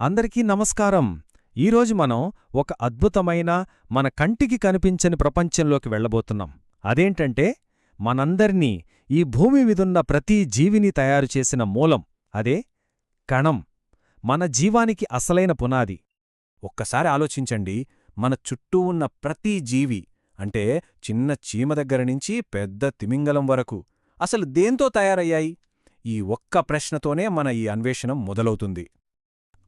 అందరికీ నమస్కారం. ఈరోజు మనం ఒక అద్భుతమైన మన కంటికి కనిపించని ప్రపంచంలోకి వెళ్ళబోతున్నాం. అదేంటంటే మనందర్నీ ఈ భూమి మీదున్న ప్రతి జీవిని తయారు చేసిన మూలం అదే కణం. మన జీవానికి అసలైన పునాది. ఒక్కసారి ఆలోచించండి మన చుట్టూ ఉన్న ప్రతి జీవి అంటే చిన్న చీమ దగ్గర నుంచి పెద్ద తిమింగలం వరకు అసలు దేంతో తయారయ్యాయి? ఈ ఒక్క ప్రశ్నతోనే మన ఈ అన్వేషణం మొదలవుతుంది.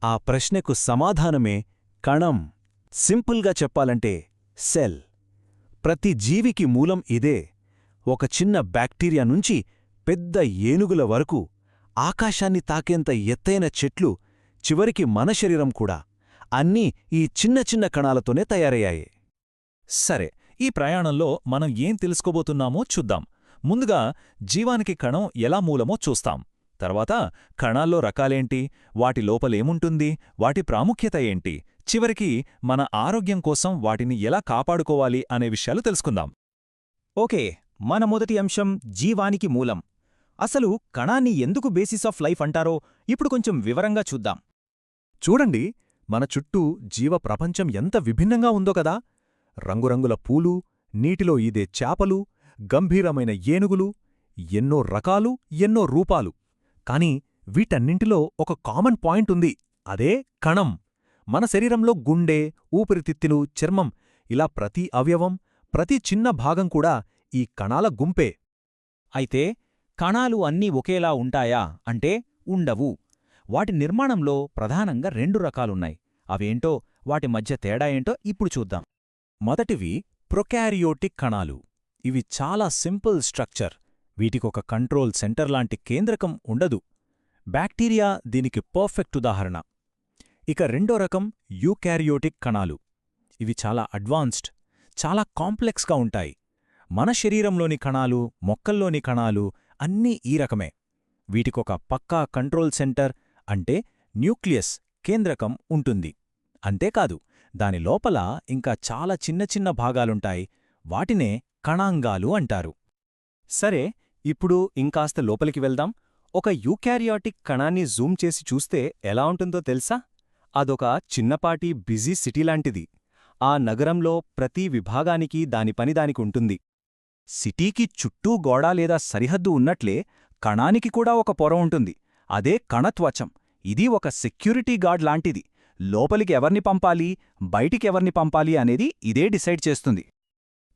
ఆ ప్రశ్నకు సమాధానమే కణం. సింపుల్గా చెప్పాలంటే సెల్. ప్రతి జీవికి మూలం ఇదే. ఒక చిన్న బ్యాక్టీరియా నుంచి పెద్ద ఏనుగుల వరకు ఆకాశాన్ని తాకేంత ఎత్తైన చెట్లు చివరికి మన శరీరం కూడా. అన్నీ ఈ చిన్న చిన్న కణాలతోనే తయారయ్యాయి. సరే ఈ ప్రయాణంలో మనం ఏం తెలుసుకోబోతున్నామో చూద్దాం. ముందుగా జీవానికి కణం ఎలా మూలమో చూస్తాం. తర్వాత కణాల్లో రకాలేంటి? వాటి లోపలేముంటుంది? వాటి ప్రాముఖ్యత ఏంటి చివరికి మన ఆరోగ్యం కోసం వాటిని ఎలా కాపాడుకోవాలి అనే విషయాలు తెలుసుకుందాం. ఓకే మన మొదటి అంశం జీవానికి మూలం. అసలు కణాన్ని ఎందుకు బేసిస్ ఆఫ్ లైఫ్ అంటారో ఇప్పుడు కొంచెం వివరంగా చూద్దాం. చూడండి మన చుట్టూ జీవ ప్రపంచం ఎంత విభిన్నంగా ఉందో కదా! రంగురంగుల పూలు నీటిలో ఈదే చేపలు గంభీరమైన ఏనుగులు ఎన్నో రకాలు ఎన్నో రూపాలు. కాని వీటన్నింటిలో ఒక కామన్ పాయింట్ ఉంది. అదే కణం. మన శరీరంలో గుండె ఊపిరితిత్తులు చర్మం ఇలా ప్రతి అవయవం ప్రతి చిన్న భాగం కూడా ఈ కణాల గుంపే. అయితే కణాలు అన్నీ ఒకేలా ఉంటాయా అంటే ఉండవు. వాటి నిర్మాణంలో ప్రధానంగా రెండు రకాలున్నాయి. అవేంటో వాటి మధ్య తేడా ఏంటో ఇప్పుడు చూద్దాం. మొదటివి ప్రొకారియోటిక్ కణాలు. ఇవి చాలా సింపుల్ స్ట్రక్చర్. వీటికొక కంట్రోల్ సెంటర్ లాంటి కేంద్రకం ఉండదు. బ్యాక్టీరియా దీనికి పర్ఫెక్ట్ ఉదాహరణ. ఇక రెండో రకం యూకారియోటిక్ కణాలు. ఇవి చాలా అడ్వాన్స్డ్ చాలా కాంప్లెక్స్గా ఉంటాయి. మన శరీరంలోని కణాలు మొక్కల్లోని కణాలు అన్నీ ఈ రకమే. వీటికొక పక్కా కంట్రోల్ సెంటర్ అంటే న్యూక్లియస్ కేంద్రకం ఉంటుంది. అంతేకాదు దాని లోపల ఇంకా చాలా చిన్న చిన్న భాగాలుంటాయి. వాటినే కణాంగాలు అంటారు. సరే ఇప్పుడు ఇంకాస్త లోపలికి వెళ్దాం. ఒక యూకారియాటిక్ కణాన్ని జూమ్ చేసి చూస్తే ఎలా ఉంటుందో తెలుసా? అదొక చిన్నపాటి బిజీ సిటీ లాంటిది. ఆ నగరంలో ప్రతి విభాగానికి దాని పని దానికి ఉంటుంది. సిటీకి చుట్టూ గోడ లేదా సరిహద్దు ఉన్నట్లే కణానికి కూడా ఒక పొర ఉంటుంది. అదే కణత్వచం. ఇది ఒక సెక్యూరిటీ గార్డ్ లాంటిది. లోపలికి ఎవర్ని పంపాలి? బయటికెవర్ని పంపాలి అనేది ఇదే డిసైడ్ చేస్తుంది.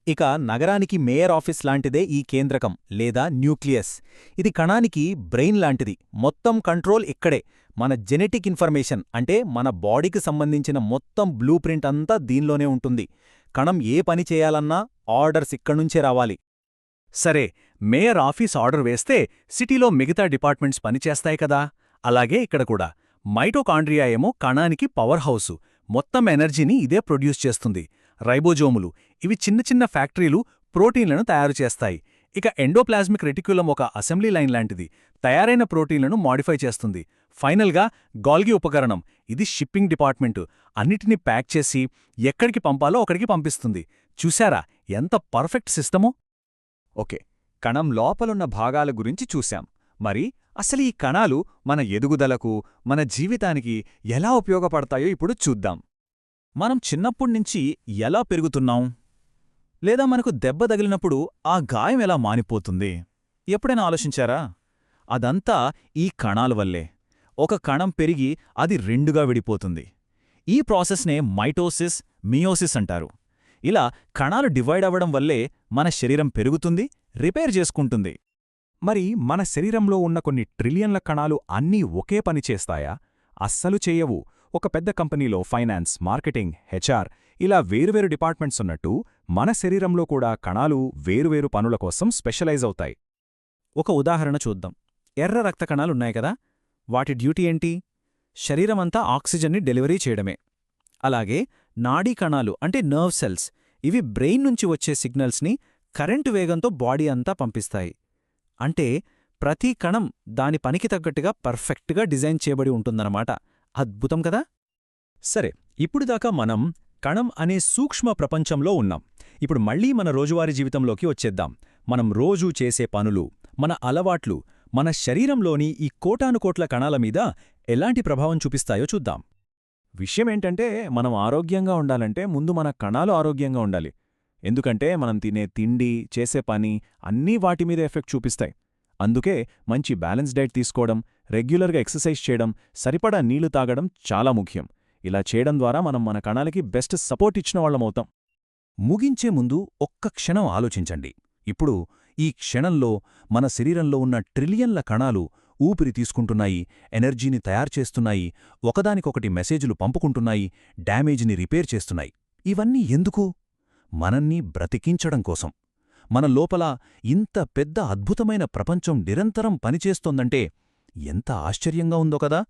ఇక నగరానికి మేయర్ ఆఫీస్ లాంటిదే ఈ కేంద్రకం లేదా న్యూక్లియస్. ఇది కణానికి బ్రెయిన్ లాంటిది. మొత్తం కంట్రోల్ ఇక్కడే. మన జెనెటిక్ ఇన్ఫర్మేషన్ అంటే మన బాడీకి సంబంధించిన మొత్తం బ్లూ ప్రింట్ అంతా దీనిలోనే ఉంటుంది. కణం ఏ పని చేయాలన్నా ఆర్డర్స్ ఇక్కడ్నుంచే రావాలి. సరే మేయర్ ఆఫీస్ ఆర్డర్ వేస్తే సిటీలో మిగతా డిపార్ట్మెంట్స్ పనిచేస్తాయి కదా? అలాగే ఇక్కడ కూడా. మైటోకాండ్రియా ఏమో కణానికి పవర్ హౌసు. మొత్తం ఎనర్జీని ఇదే ప్రొడ్యూస్ చేస్తుంది. రైబోజోములు. ఇవి చిన్న చిన్న ఫ్యాక్టరీలు ప్రోటీన్లను తయారు చేస్తాయి. ఇక ఎండోప్లాస్మిక్ రెటిక్యులం ఒక అసెంబ్లీ లైన్ లాంటిది. తయారైన ప్రోటీన్లను మాడిఫై చేస్తుంది. ఫైనల్గా గాల్గి ఉపకరణం. ఇది షిప్పింగ్ డిపార్ట్మెంటు. అన్నిటినీ ప్యాక్ చేసి ఎక్కడికి పంపాలో అక్కడికి పంపిస్తుంది. చూశారా? ఎంత పర్ఫెక్ట్ సిస్టమో! ఓకే. కణం లోపలున్న భాగాల గురించి చూశాం. మరి అసలు ఈ కణాలు మన ఎదుగుదలకు మన జీవితానికి ఎలా ఉపయోగపడతాయో ఇప్పుడు చూద్దాం. మనం చిన్నప్పుడ్నించి ఎలా పెరుగుతున్నాం? లేదా మనకు దెబ్బ తగిలినప్పుడు ఆ గాయం ఎలా మానిపోతుంది? ఎప్పుడైనా ఆలోచించారా? అదంతా ఈ కణాల వల్లే. ఒక కణం పెరిగి అది రెండుగా విడిపోతుంది. ఈ ప్రాసెస్నే మైటోసిస్ మియోసిస్ అంటారు. ఇలా కణాలు డివైడ్ అవ్వడం వల్లే మన శరీరం పెరుగుతుంది రిపేర్ చేసుకుంటుంది. మరి మన శరీరంలో ఉన్న కొన్ని ట్రిలియన్ల కణాలు అన్నీ ఒకే పని చేస్తాయా? అస్సలు చేయవు. ఒక పెద్ద కంపెనీలో ఫైనాన్స్ మార్కెటింగ్ హెచ్ఆర్ ఇలా వేరువేరు డిపార్ట్మెంట్స్ ఉన్నట్టు మన శరీరంలో కూడా కణాలు వేరువేరు పనుల కోసం స్పెషలైజ్ అవుతాయి. ఒక ఉదాహరణ చూద్దాం. ఎర్ర రక్త కణాలున్నాయి కదా? వాటి డ్యూటీ ఏంటి? శరీరమంతా ఆక్సిజన్ని డెలివరీ చేయడమే. అలాగే నాడీ కణాలు అంటే నర్వ్ సెల్స్ ఇవి బ్రెయిన్ నుంచి వచ్చే సిగ్నల్స్ని కరెంటు వేగంతో బాడీ అంతా పంపిస్తాయి. అంటే ప్రతి కణం దాని పనికి తగ్గట్టుగా పర్ఫెక్ట్గా డిజైన్ చేయబడి ఉంటుందన్నమాట. అద్భుతం కదా? సరే ఇప్పుడుదాకా మనం కణం అనే సూక్ష్మ ప్రపంచంలో ఉన్నాం. ఇప్పుడు మళ్ళీ మన రోజువారీ జీవితంలోకి వచ్చేద్దాం. మనం రోజూ చేసే పనులు మన అలవాట్లు మన శరీరంలోని ఈ కోటానుకోట్ల కణాల మీద ఎలాంటి ప్రభావం చూపిస్తాయో చూద్దాం. విషయమేంటంటే మనం ఆరోగ్యంగా ఉండాలంటే ముందు మన కణాలు ఆరోగ్యంగా ఉండాలి. ఎందుకంటే మనం తినే తిండి చేసే పని అన్నీ వాటి మీద ఎఫెక్ట్ చూపిస్తాయి. అందుకే మంచి బ్యాలెన్స్ డైట్ తీసుకోవడం రెగ్యులర్గా ఎక్సర్సైజ్ చేయడం సరిపడా నీళ్ళు తాగడం చాలా ముఖ్యం. ఇలా చేయడం ద్వారా మనం మన కణాలకి బెస్ట్ సపోర్ట్ ఇచ్చిన వాళ్ళమవుతాం ముగించే ముందు ఒక్క క్షణం ఆలోచించండి. ఇప్పుడు ఈ క్షణంలో మన శరీరంలో ఉన్న ట్రిలియన్ల కణాలు ఊపిరి తీసుకుంటున్నాయి ఎనర్జీని తయారు చేస్తున్నాయి ఒకదానికొకటి మెసేజులు పంపుకుంటున్నాయి డ్యామేజ్ని రిపేర్ చేస్తున్నాయి. ఇవన్నీ ఎందుకు? మనల్ని బ్రతికించడం కోసం. మన లోపల ఇంత పెద్ద అద్భుతమైన ప్రపంచం నిరంతరం పనిచేస్తోందంటే ఎంత ఆశ్చర్యంగా ఉందో కదా!